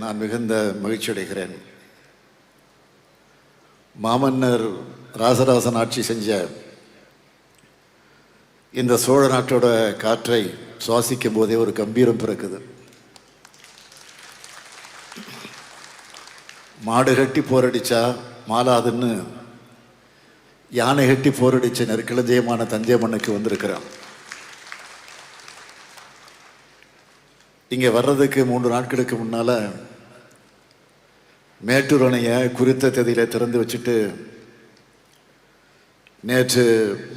நான் மிகுந்த மகிழ்ச்சி அடைகிறேன் மாமன்னர் ராசராசன் ஆட்சி செஞ்ச இந்த சோழ நாட்டோட காற்றை சுவாசிக்கும் போதே ஒரு கம்பீரம் பிறக்குது. மாடு கட்டி போரடிச்சா மாலாதுன்னு யானை கட்டி போரடிச்ச நெற்களஞ்சியமான தஞ்சை மண்ணுக்கு வந்திருக்கிறான். இங்கே வர்றதுக்கு மூன்று நாட்களுக்கு முன்னால் மேட்டூர் அணையை குறித்த தேதியில் திறந்து வச்சுட்டு நேற்று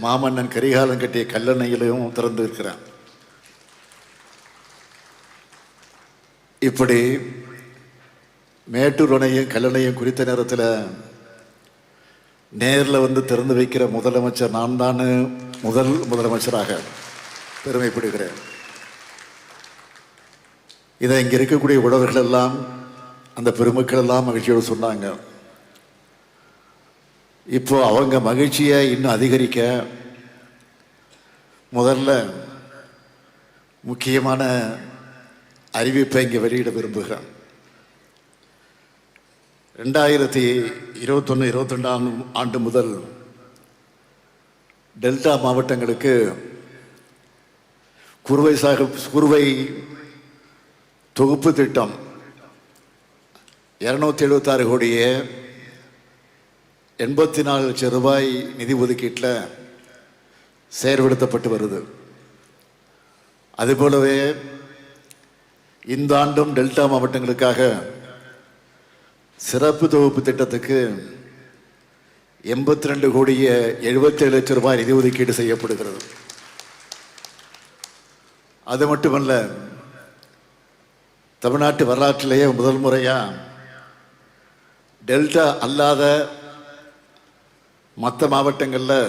மாமன்னன் கரிகாலன் கட்டிய கல்லணையிலையும் திறந்து இருக்கிறான். இப்படி மேட்டூர் அணையும் கல்லணையும் குறித்த நேரத்தில் நேரில் வந்து திறந்து வைக்கிற முதலமைச்சர் நான் தான் முதல் முதலமைச்சராக பெருமைப்படுகிறேன். இதை இங்கே இருக்கக்கூடிய உழவர்கள் எல்லாம் அந்த பெருமக்கள் எல்லாம் மகிழ்ச்சியோடு சொன்னாங்க. இப்போ அவங்க மகிழ்ச்சியை இன்னும் அதிகரிக்க முதல்ல முக்கியமான அறிவிப்பை இங்கே வெளியிட விரும்புகிறேன். ரெண்டாயிரத்தி இருபத்தொன்று இருபத்திரெண்டாம் ஆண்டு முதல் டெல்டா மாவட்டங்களுக்கு குறுவை சாகு குறுவை தொகுப்பு திட்டம். இரநூத்தி எழுபத்தாறு கோடியே எண்பத்தி நாலு லட்சம் ரூபாய் நிதி ஒதுக்கீட்டில் செயல்படுத்தப்பட்டு வருது. அதுபோலவே இந்த ஆண்டும் டெல்டா மாவட்டங்களுக்காக சிறப்பு தொகுப்பு திட்டத்துக்கு எண்பத்தி ரெண்டு கோடியே எழுபத்தேழு லட்சம் ரூபாய் நிதி ஒதுக்கீடு செய்யப்படுகிறது. அது மட்டுமல்ல தமிழ்நாட்டு வரலாற்றிலேயே முதல் முறையாக டெல்டா அல்லாத மற்ற மாவட்டங்களில்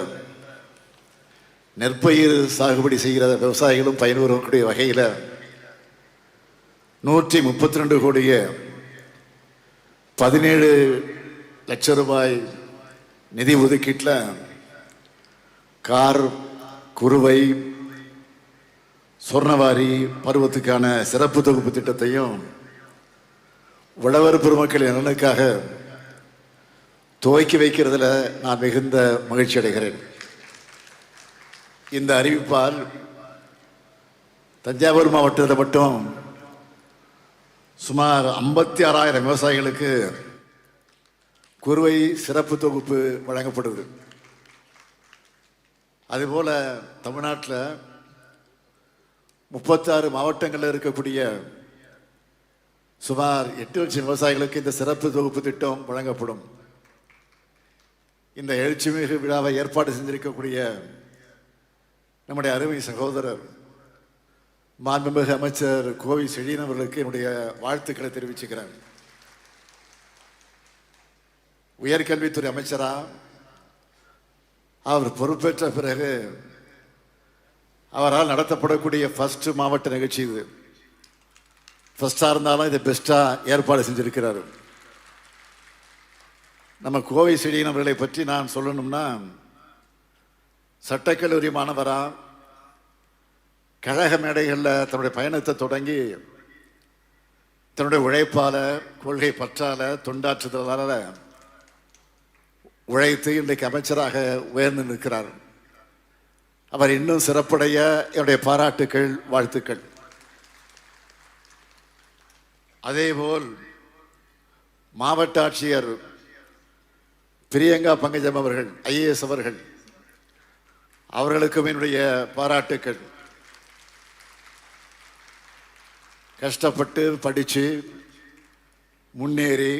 நெற்பயிர் சாகுபடி செய்கிற விவசாயிகளும் பயன்பெறக்கூடிய வகையில் நூற்றி முப்பத்தி ரெண்டு கோடிய பதினேழு லட்சம் ரூபாய் நிதி ஒதுக்கீட்டில் கார் குறுவை சொர்ணவாரி பருவத்துக்கான சிறப்பு தொகுப்பு திட்டத்தையும் உழவர் பெருமக்கள் நலனுக்காக துவக்கி வைக்கிறதுல நான் மிகுந்த மகிழ்ச்சி அடைகிறேன். இந்த அறிவிப்பால் தஞ்சாவூர் மாவட்டத்தில் மட்டும் சுமார் ஐம்பத்தி ஆறாயிரம் விவசாயிகளுக்கு குறுவை சிறப்பு தொகுப்பு வழங்கப்படுது. அதுபோல தமிழ்நாட்டில் முப்பத்தாறு மாவட்டங்களில் இருக்கக்கூடிய சுமார் எட்டு லட்சம் விவசாயிகளுக்கு இந்த சிறப்பு தொகுப்பு திட்டம் வழங்கப்படும். இந்த எழுச்சிமிகு விழாவை ஏற்பாடு செஞ்சிருக்கக்கூடிய நம்முடைய அருமை சகோதரர் மாண்புமிகு அமைச்சர் கோவி செழியன் அவர்களுக்கு என்னுடைய வாழ்த்துக்களை தெரிவிச்சுக்கிறேன். உயர்கல்வித்துறை அமைச்சராக அவர் பொறுப்பேற்ற பிறகு அவரால் நடத்தப்படக்கூடிய ஃபஸ்ட்டு மாவட்ட நிகழ்ச்சி இது. ஃபஸ்ட்டாக இருந்தாலும் இதை பெஸ்ட்டாக ஏற்பாடு செஞ்சுருக்கிறாரு. நம்ம கோவை செடியின் அவர்களை பற்றி நான் சொல்லணும்னா சட்டக்கல்லூரி மாணவரா கழக மேடைகளில் தன்னுடைய பயணத்தை தொடங்கி தன்னுடைய உழைப்பால கொள்கை பற்றால தொண்டாற்றுதலால உழைத்து இன்றைக்கு அமைச்சராக உயர்ந்து நிற்கிறார். அவர் இன்னும் சிறப்புடைய என்னுடைய பாராட்டுக்கள் வாழ்த்துக்கள். அதேபோல் மாவட்ட ஆட்சியர் பிரியங்கா பங்கஜம் அவர்கள் ஐஏஎஸ் அவர்கள் அவர்களுக்கும் என்னுடைய பாராட்டுக்கள். கஷ்டப்பட்டு படித்து முன்னேறி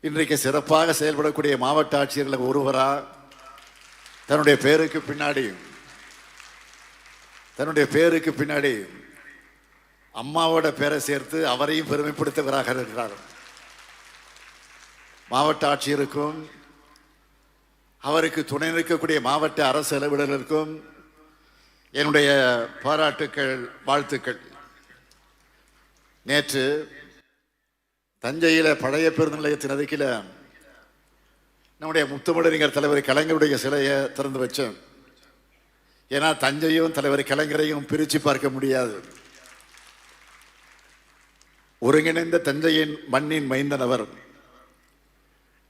இன்றைக்கு சிறப்பாக செயல்படக்கூடிய மாவட்ட ஆட்சியர்களுக்கு ஒருவராக தன்னுடைய பேருக்கு பின்னாடி. தன்னுடைய பேருக்கு பின்னாடி. அம்மாவோட பேரை சேர்த்து அவரையும் பெருமைப்படுத்துகிறாக இருக்கிறார். மாவட்ட ஆட்சியருக்கும் அவருக்கு துணை நிற்கக்கூடிய மாவட்ட அரசு அலுவலர்களுக்கும் என்னுடைய பாராட்டுக்கள் வாழ்த்துக்கள். நேற்று தஞ்சையில் பழைய பேருந்து நிலையத்தின் அருகில் நம்முடைய முத்தமிழறிஞர் தலைவர் கலைஞருடைய சிலையை திறந்து வச்சேன். ஏன்னா தஞ்சையும் தலைவர் கலைஞரையும் பிரித்து பார்க்க முடியாது. ஒருங்கிணைந்த தஞ்சையின் மண்ணின் மைந்தன் அவர்.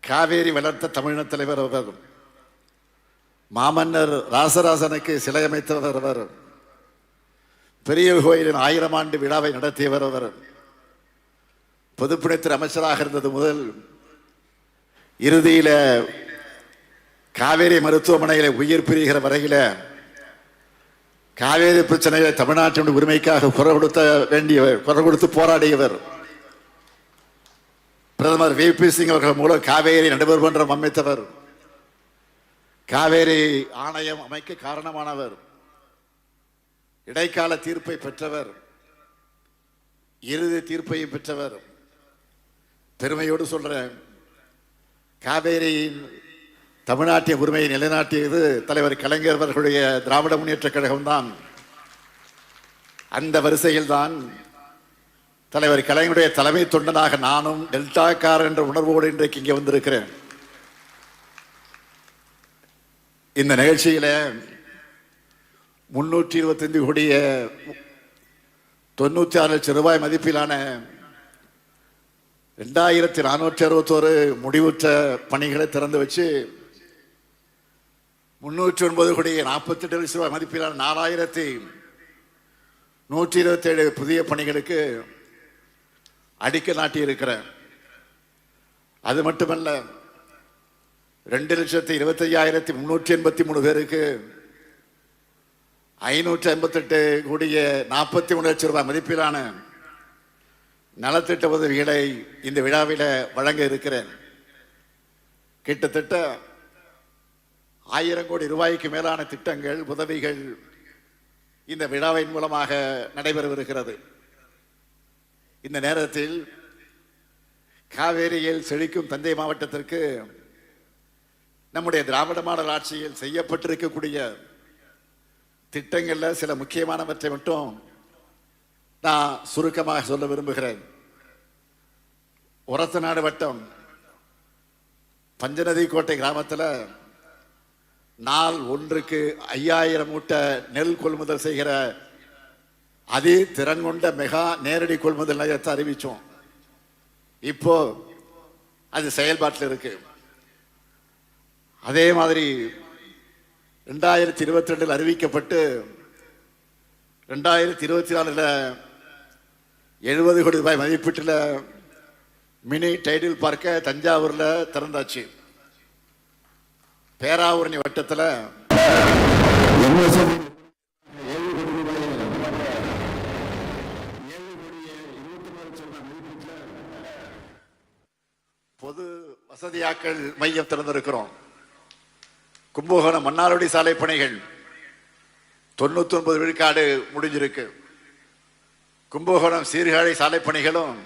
காவேரி வளர்த்த தமிழின தலைவர் அவர். மாமன்னர் ராசராசனுக்கு சிலை அமைத்தவர் அவர். பெரிய கோயிலின் ஆயிரம் ஆண்டு விழாவை நடத்தியவர் அவர். பொதுப்பணித்துறை அமைச்சராக இருந்தது முதல் இறுதியில் காவேரி மருத்துவமனையில் உயிர் பிரிகிற வரையில் காவேரி பிரச்சனையை தமிழ்நாட்டின் உரிமைக்காக குரல் கொடுத்த வேண்டியவர் குரல் கொடுத்து போராடியவர். பிரதமர் வி. பி. சிங் அவர்கள் மூலம் காவேரி நடுவர் மன்றம் அமைத்தவர். காவேரி ஆணையம் அமைக்க காரணமானவர். இடைக்கால தீர்ப்பை பெற்றவர். இறுதி தீர்ப்பையும் பெற்றவர். பெருமையோடு சொல்றேன். காவேரியின் தமிழ்நாட்டிய உரிமையை நிலைநாட்டியது தலைவர் கலைஞர் அவர்களுடைய திராவிட முன்னேற்ற கழகம்தான். அந்த வரிசையில் தான் தலைவர் கலைஞருடைய தலைமை தொண்டனாக நானும் டெல்டாக்கார் என்ற உணர்வோடு இன்றைக்கு இங்கே வந்திருக்கிறேன். இந்த நிகழ்ச்சியில் முன்னூற்றி இருபத்தைந்து கோடிய தொண்ணூற்றி ஆறு லட்சம் ரூபாய் மதிப்பிலான ரெண்டாயிரத்தி நானூற்றி அறுபத்தோரு முடிவுற்ற பணிகளை திறந்து வச்சு முன்னூற்றி ஒன்பது கோடி நாற்பத்தெட்டு லட்சம் ரூபாய் மதிப்பிலான நாலாயிரத்தி நூற்றி இருபத்தேழு புதிய பணிகளுக்கு அடிக்க நாட்டி இருக்கிறேன் அது மட்டுமல்ல ரெண்டு லட்சத்தி இருபத்தையாயிரத்தி முந்நூற்றி முன்னூற்றி எண்பத்தி மூணு பேருக்கு ஐநூற்றி ஐம்பத்தெட்டு கோடிய நாற்பத்தி மூணு லட்சம் ரூபாய் மதிப்பிலான நலத்திட்ட உதவிகளை இந்த விழாவில் வழங்க இருக்கிறேன். கிட்டத்தட்ட ஆயிரம் கோடி ரூபாய்க்கு மேலான திட்டங்கள் உதவிகள் இந்த விழாவின் மூலமாக நடைபெறவிருக்கிறது. இந்த நேரத்தில் காவேரியில் செழிக்கும் தஞ்சை மாவட்டத்திற்கு நம்முடைய திராவிட மாடல் ஆட்சியில் செய்யப்பட்டிருக்கக்கூடிய திட்டங்களில் சில முக்கியமானவற்றை மட்டும் நான் சுருக்கமாக சொல்ல விரும்புகிறேன். ஒரத்தநாடு வட்டம் பஞ்சநதி கோட்டை கிராமத்தில் நாள் ஒன்றுக்கு ஐயாயிரம் மூட்டை நெல் கொள்முதல் செய்கிற அதி திறன் கொண்ட மெகா நேரடி கொள்முதல் நிலையத்தை அறிவித்தோம் இப்போ அது செயல்பாட்டில் இருக்கு. அதே மாதிரி ரெண்டாயிரத்தி இருபத்தி ரெண்டில் அறிவிக்கப்பட்டு ரெண்டாயிரத்தி இருபத்தி நாலில் எழுபது கோடி ரூபாய் மதிப்பீட்டில் மினி டைடில் பார்க்க தஞ்சாவூரில் திறந்தாச்சு. பேராவூரணி வட்டத்தில் பொது வசதியாக்கல் மையம் திறந்திருக்கிறோம். கும்பகோணம் மன்னாரோடி சாலை பணிகள் தொண்ணூத்தி ஒன்பது விழுக்காடு முடிஞ்சிருக்கு. கும்பகோணம் சீர்காழி சாலை பணிகளும்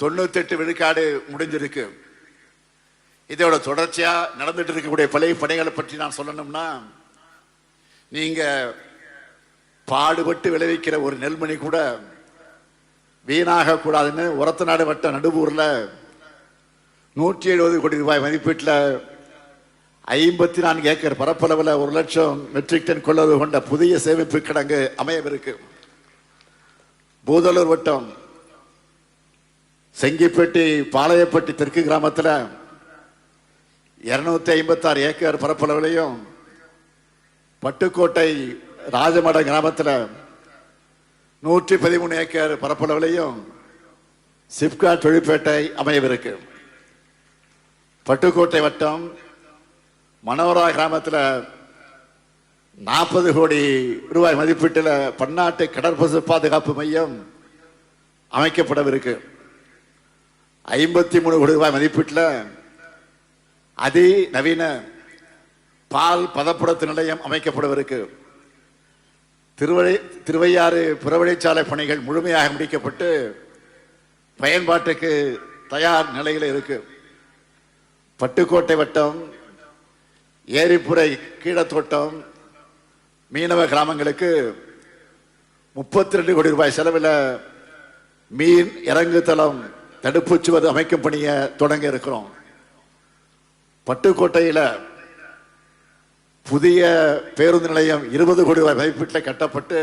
தொண்ணூத்தி எட்டு விழுக்காடு முடிஞ்சிருக்கு. இதோட தொடர்ச்சியா நடந்துட்டு இருக்கக்கூடிய பழைய பணிகளை பற்றி நான் சொல்லணும்னா நீங்க பாடுபட்டு விளைவிக்கிற ஒரு நெல்மணி கூட வீணாக கூடாதுன்னு உரத்த நாடு வட்ட நடுவூர்ல நூற்றி எழுபது கோடி ரூபாய் மதிப்பீட்டில் ஐம்பத்தி நான்கு ஏக்கர் பரப்பளவில் ஒரு லட்சம் மெட்ரிக் டன் கொள்ளது கொண்ட புதிய சேமிப்பு கிடங்கு அமையவிருக்கு. பூதலூர் வட்டம் செங்கிப்பட்டி பாளையப்பட்டி தெற்கு கிராமத்தில் இருநூத்தி ஐம்பத்தி ஆறு ஏக்கர் பரப்பளவிலையும் பட்டுக்கோட்டை ராஜமட கிராமத்தில் நூற்றி பதிமூணு ஏக்கர் பரப்பளவிலையும் சிப்காட் தொழிற்பேட்டை அமையவிருக்கு. பட்டுக்கோட்டை வட்டம் மனோரா கிராமத்தில் நாற்பது கோடி ரூபாய் மதிப்பீட்டில் பன்னாட்டு கடற்பசு பாதுகாப்பு மையம் அமைக்கப்படவிருக்கு. ஐம்பத்தி மூணு கோடி ரூபாய் மதிப்பீட்டில் அதி நவீன பால் பதப்படுத்து நிலையம் அமைக்கப்படவிருக்கு. திருவழி திருவையாறு புறவழிச்சாலை பணிகள் முழுமையாக முடிக்கப்பட்டு பயன்பாட்டுக்கு தயார் நிலையில் இருக்கு. பட்டுக்கோட்டை வட்டம் ஏரிப்புரை கீழத்தோட்டம் மீனவ கிராமங்களுக்கு முப்பத்தி ரெண்டு கோடி ரூபாய் செலவில் மீன் இறங்கு தளம் தடுப்பு சுவர் அமைக்கும் பணியை தொடங்க இருக்கிறோம். பட்டுக்கோட்டையில் புதிய பேருந்து நிலையம் இருபது கோடி ரூபாய் மதிப்பீட்டில் கட்டப்பட்டு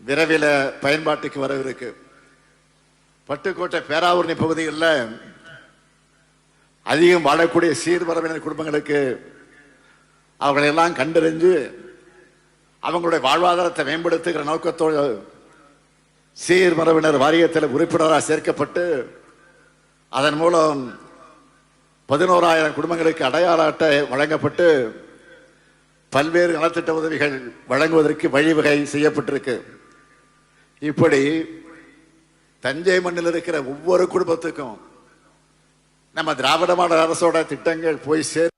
விரைவில் பயன்பாட்டுக்கு வரவிருக்கு பட்டுக்கோட்டை பேராவூரணி பகுதிகளில் அதிகம் வாழக்கூடிய சீர்வரவினர் குடும்பங்களுக்கு அவர்களை எல்லாம் கண்டறிஞ்சு அவங்களுடைய வாழ்வாதாரத்தை மேம்படுத்துகிற நோக்கத்தோடு சீர்மரபினர் வாரியத்தில் உறுப்பினராக சேர்க்கப்பட்டு அதன் மூலம் பதினோராயிரம் குடும்பங்களுக்கு அடையாள அட்டை வழங்கப்பட்டு பல்வேறு நலத்திட்ட உதவிகள் வழங்குவதற்கு வழிவகை செய்யப்பட்டிருக்கு. இப்படி தஞ்சை மண்ணில் இருக்கிற ஒவ்வொரு குடும்பத்துக்கும் நம்ம திராவிட மாடல் அரசோட திட்டங்கள் போய் சேர்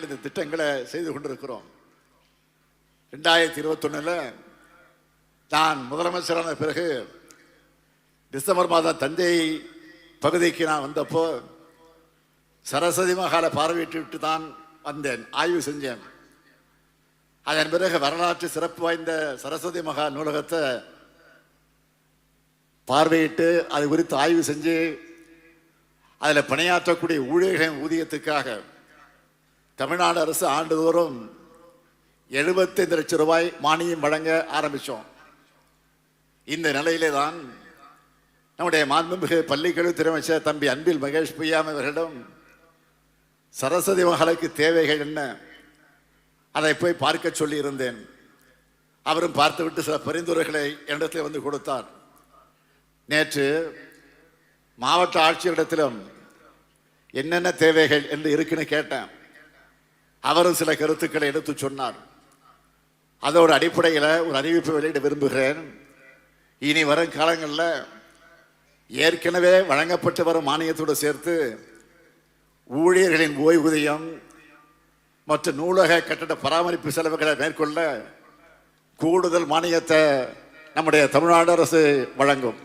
நாங்கள் இந்த திட்டங்களை செய்து கொண்டிருக்கிறோம். ரெண்டாயிரத்தி இருபத்தொன்னில் நான் முதலமைச்சரான பிறகு டிசம்பர் மாதம் தஞ்சை பகுதிக்கு நான் வந்தப்போ சரஸ்வதி மகாலை பார்வையிட்டு விட்டு தான் வந்தேன் ஆய்வு செஞ்சேன். அதன் பிறகு வரலாற்று சிறப்பு வாய்ந்த சரஸ்வதி மகா நூலகத்தை பார்வையிட்டு அது குறித்து ஆய்வு செஞ்சு அதில் பணியாற்றக்கூடிய ஊழியர்களின் ஊதியத்துக்காக தமிழ்நாடு அரசு ஆண்டுதோறும் எழுபத்தைந்து லட்சம் ரூபாய் மானியம் வழங்க ஆரம்பித்தோம் இந்த நிலையிலே தான் நம்முடைய மாண்புமிகு பள்ளிக்கல்வித்துறை அமைச்சர் தம்பி அன்பில் மகேஷ் பொய்யாம் அவர்களிடம் சரஸ்வதி மகளுக்கு தேவைகள் என்ன? அதை போய் பார்க்க சொல்லி இருந்தேன் அவரும் பார்த்துவிட்டு சில பரிந்துரைகளை என்னிடத்தில் வந்து கொடுத்தார். நேற்று மாவட்ட ஆட்சியரிடத்திலும் என்னென்ன தேவைகள் என்று இருக்குன்னு கேட்டேன். அவரும் சில கருத்துக்களை எடுத்து சொன்னார். அதோட அடிப்படையில் ஒரு அறிவிப்பு வெளியிட விரும்புகிறேன். இனி வரும் காலங்களில் ஏற்கனவே வழங்கப்பட்டு வரும் மானியத்தோடு சேர்த்து ஊழியர்களின் ஓய்வூதியம் மற்றும் நூலக கட்டட பராமரிப்பு செலவுகளை மேற்கொள்ள கூடுதல் மானியத்தை நம்முடைய தமிழ்நாடு அரசு வழங்கும்.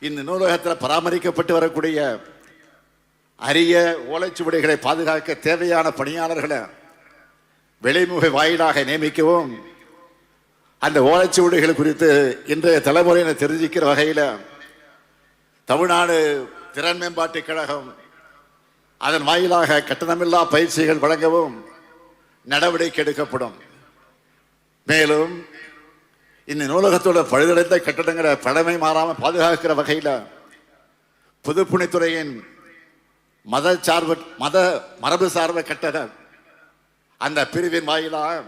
இந்த நூலகத்தில் பராமரிக்கப்பட்டு வரக்கூடிய அரிய ஓலைச்சுவடிகளை பாதுகாக்க தேவையான பணியாளர்களை வெளிமுக வாயிலாக நியமிக்கவும். அந்த ஓலைச்சுவடிகள் குறித்து இன்றைய தலைமுறையினர் தெரிஞ்சுக்கிற வகையில் தமிழ்நாடு திறன் மேம்பாட்டு கழகம் அதன் வாயிலாக கட்டணமில்லா பயிற்சிகள் வழங்கவும் நடவடிக்கை எடுக்கப்படும். மேலும் இந்த நூலகத்தோட பழுதடைந்த கட்டடங்களை பழமை மாறாமல் பாதுகாக்கிற வகையில் பொதுப்பணித்துறையின் மத சார்பு மத மரபு சார்ப கட்டடம் அந்த பிரிவின் வாயிலாக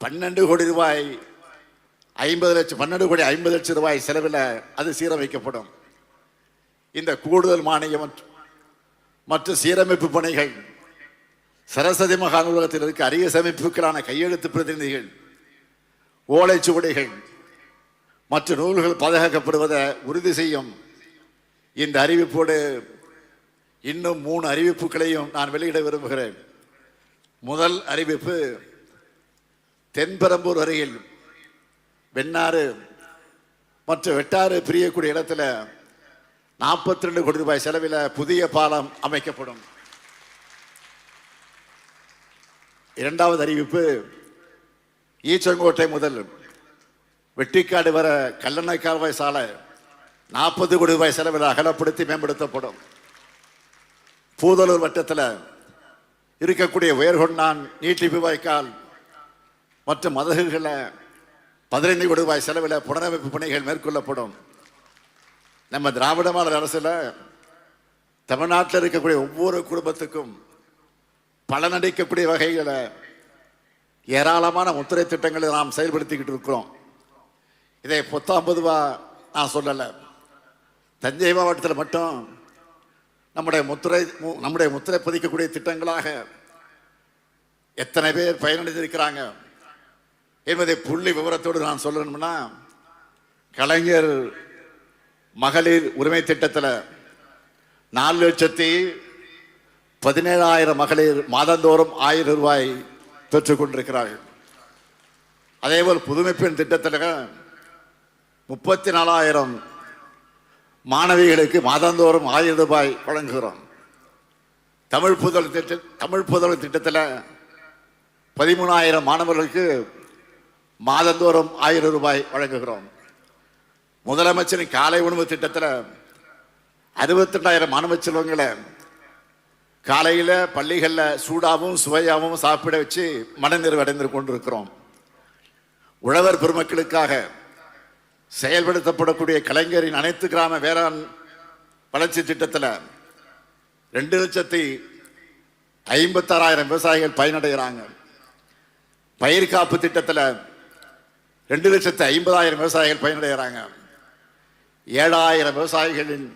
பன்னெண்டு கோடி ரூபாய் ஐம்பது லட்சம் பன்னெண்டு கோடி ஐம்பது லட்சம் ரூபாய் செலவில் அது சீரமைக்கப்படும். இந்த கூடுதல் மானியம் மற்றும் மற்றும் சீரமைப்பு பணிகள் சரஸ்வதி மகா நூலகத்தில் இருக்க அரிய சமைப்புகளான கையெழுத்து பிரதிநிதிகள் ஓலைச்சுவடிகள் மற்ற நூல்கள் பாதுகாக்கப்படுவதை உறுதி செய்யும் இந்த அறிவிப்போடு இன்னும் மூணு அறிவிப்புகளையும் நான் வெளியிட விரும்புகிறேன். முதல் அறிவிப்பு தென்பெரம்பூர் அருகில் வெண்ணாறு மற்றும் வெட்டாறு பிரியக்கூடிய இடத்துல நாற்பத்தி ரெண்டு கோடி ரூபாய் செலவில் புதிய பாலம் அமைக்கப்படும். இரண்டாவது அறிவிப்பு ஈச்சங்கோட்டை முதல் வெட்டிக்காடு வர கல்லணை கால்வாய் சாலை நாற்பது கோடி ரூபாய் செலவில் அகலப்படுத்தி மேம்படுத்தப்படும். பூதலூர் வட்டத்தில் இருக்கக்கூடிய உயர்கொண்டான் நீட்டிப்பு வாய்க்கால் மற்றும் மதகுகளை பதினைந்து கோடி ரூபாய் செலவில் புனரமைப்பு பணிகள் மேற்கொள்ளப்படும். நம்ம திராவிட மாடல் அரசில் தமிழ்நாட்டில் இருக்கக்கூடிய ஒவ்வொரு குடும்பத்துக்கும் பலனடிக்கக்கூடிய வகையில் ஏராளமான முத்திரை திட்டங்களை நாம் செயல்படுத்திக்கிட்டு இருக்கிறோம். இதை பொத்தாம் பொதுவா நான் சொல்லலை. தஞ்சை மாவட்டத்தில் மட்டும் நம்முடைய முத்திரை மு- நம்முடைய முத்திரை பதிக்கக்கூடிய திட்டங்களாக எத்தனை பேர் பயனடைந்திருக்கிறாங்க என்பதை புள்ளி விவரத்தோடு நான் சொல்லணும்னா கலைஞர் மகளிர் உரிமை திட்டத்தில் நாலு லட்சத்தி பதினேழாயிரம் மகளிர் மாதந்தோறும் ஆயிரம் ரூபாய் பெற்றுக்கொண்டிருக்கிறார்கள் அதேபோல் புதுமைப்பெண் திட்டத்தில் முப்பத்தி நாலாயிரம் மாணவிகளுக்கு மாதந்தோறும் ஆயிரம் ரூபாய் வழங்குகிறோம். தமிழ் புதல் திட்ட தமிழ் புதல் திட்டத்தில் பதிமூணாயிரம் மாணவர்களுக்கு மாதந்தோறும் ஆயிரம் ரூபாய் வழங்குகிறோம். முதலமைச்சரின் காலை உணவு திட்டத்தில் அறுபத்தி ரெண்டாயிரம் மாணவ செல்வங்களை காலையில் பள்ளிகளில் சூடாகவும் சுவையாகவும் சாப்பிட வச்சு மனநிறைவு அடைந்து கொண்டிருக்கிறோம். உழவர் பெருமக்களுக்காக செயல்படுத்தப்படக்கூடிய கலைஞரின் அனைத்து கிராம வேளாண் வளர்ச்சி திட்டத்தில் ரெண்டு லட்சத்தி ஐம்பத்தாறாயிரம் விவசாயிகள் பயனடைகிறாங்க. பயிர் காப்பு திட்டத்தில் ரெண்டு லட்சத்து ஐம்பதாயிரம் விவசாயிகள் பயனடைகிறாங்க. ஏழாயிரம் விவசாயிகளின்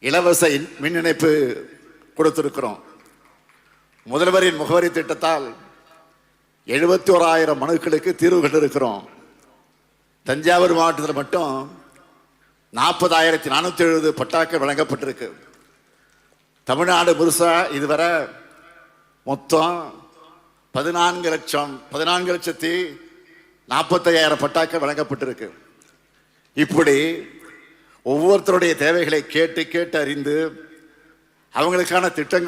இலவச மின் இணைப்பு கொடுத்திருக்கிறோம். முதல்வரின் முகவரி திட்டத்தால் எழுபத்தி ஓராயிரம் மனுக்களுக்கு தீர்வு கண்டிருக்கிறோம். தஞ்சாவூர் மாவட்டத்தில் மட்டும் நாற்பதாயிரத்தி நானூற்றி எழுபது பட்டாக்கள் வழங்கப்பட்டிருக்கு. தமிழ்நாடு முழுசாக இதுவரை மொத்தம் பதினான்கு லட்சம் பதினான்கு லட்சத்தி நாற்பத்தையாயிரம் பட்டாக்கள் வழங்கப்பட்டிருக்கு. இப்படி ஒவ்வொருத்தருடைய தேவைகளை கேட்டு கேட்டு அறிந்து அவங்களுக்கான திட்டங்கள்